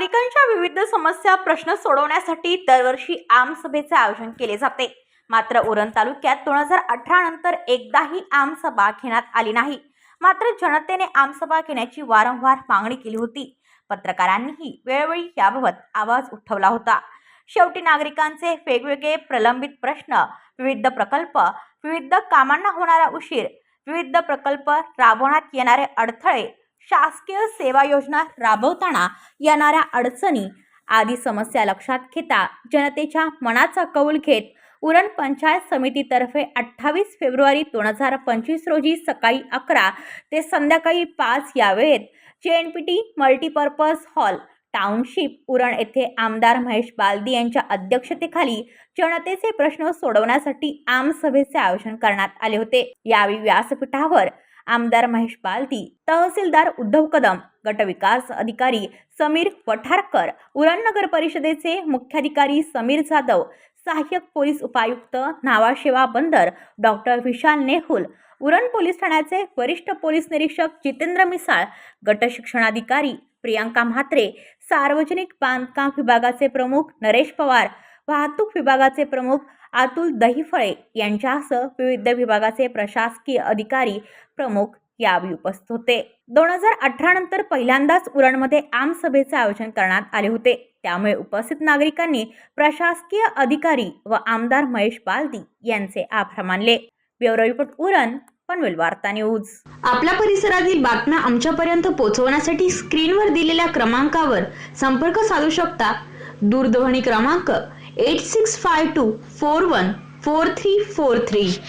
नागरिकांच्या विविध समस्या प्रश्न सोडवण्यासाठी दरवर्षी आमसभेचे आयोजन केले जाते. मात्र उरण तालुक्यात दोन हजार अठरा नंतर एकदाही आमसभा घेण्यात आली नाही. मात्र जनतेने आमसभा घेण्याची वारंवार मागणी केली होती. पत्रकारांनीही वेळोवेळी याबाबत आवाज उठवला होता. शेवटी नागरिकांचे वेगवेगळे प्रलंबित प्रश्न विविध प्रकल्प विविध कामांना होणारा उशीर विविध प्रकल्प राबवण्यात येणारे अडथळे शासकीय सेवा योजना राबवताना येणाऱ्या अडचणी आदी समस्या लक्षात घेता जनतेच्या मनाचा कौल घेत उरण पंचायत समितीतर्फे अठ्ठावीस फेब्रुवारी दोन हजार पंचवीस रोजी सकाळी अकरा ते संध्याकाळी पाच या वेळेत J N P T multipurpose hall township Uran येथे आमदार महेश बालदी यांच्या अध्यक्षतेखाली जनतेचे प्रश्न सोडवण्यासाठी आमसभेचे आयोजन करण्यात आले होते. यावेळी व्यासपीठावर आमदार महेश बालती तहसीलदार उद्धव कदम गटविकास अधिकारी समीर वठारकर उरण नगर परिषदेचे मुख्याधिकारी समीर जाधव सहाय्यक पोलीस उपायुक्त नावाशेवा बंदर डॉक्टर विशाल नेहुल उरण पोलीस ठाण्याचे वरिष्ठ पोलीस निरीक्षक जितेंद्र मिसाळ गट शिक्षणाधिकारी प्रियांका म्हात्रे सार्वजनिक बांधकाम विभागाचे प्रमुख नरेश पवार वाहतूक विभागाचे प्रमुख अतुल दहिफळे यांच्यासह विविध विभागाचे प्रशासकीय अधिकारी प्रमुख यावेळी उपस्थित होते. दोन हजार अठरा नंतर पहिल्यांदाच उरणमध्ये आमसभेचे आयोजन करण्यात आले होते. त्यामुळे उपस्थित नागरिकांनी प्रशासकीय अधिकारी व आमदार महेश बालदी यांचे आभार मानले. ब्युरो रिपोर्ट उरण पनवेल वार्ता न्यूज. आपल्या परिसरातील बातम्या आमच्यापर्यंत पोहोचवण्यासाठी स्क्रीनवर दिलेल्या क्रमांकावर संपर्क साधू शकता. दूरध्वनी क्रमांक 8652 414343.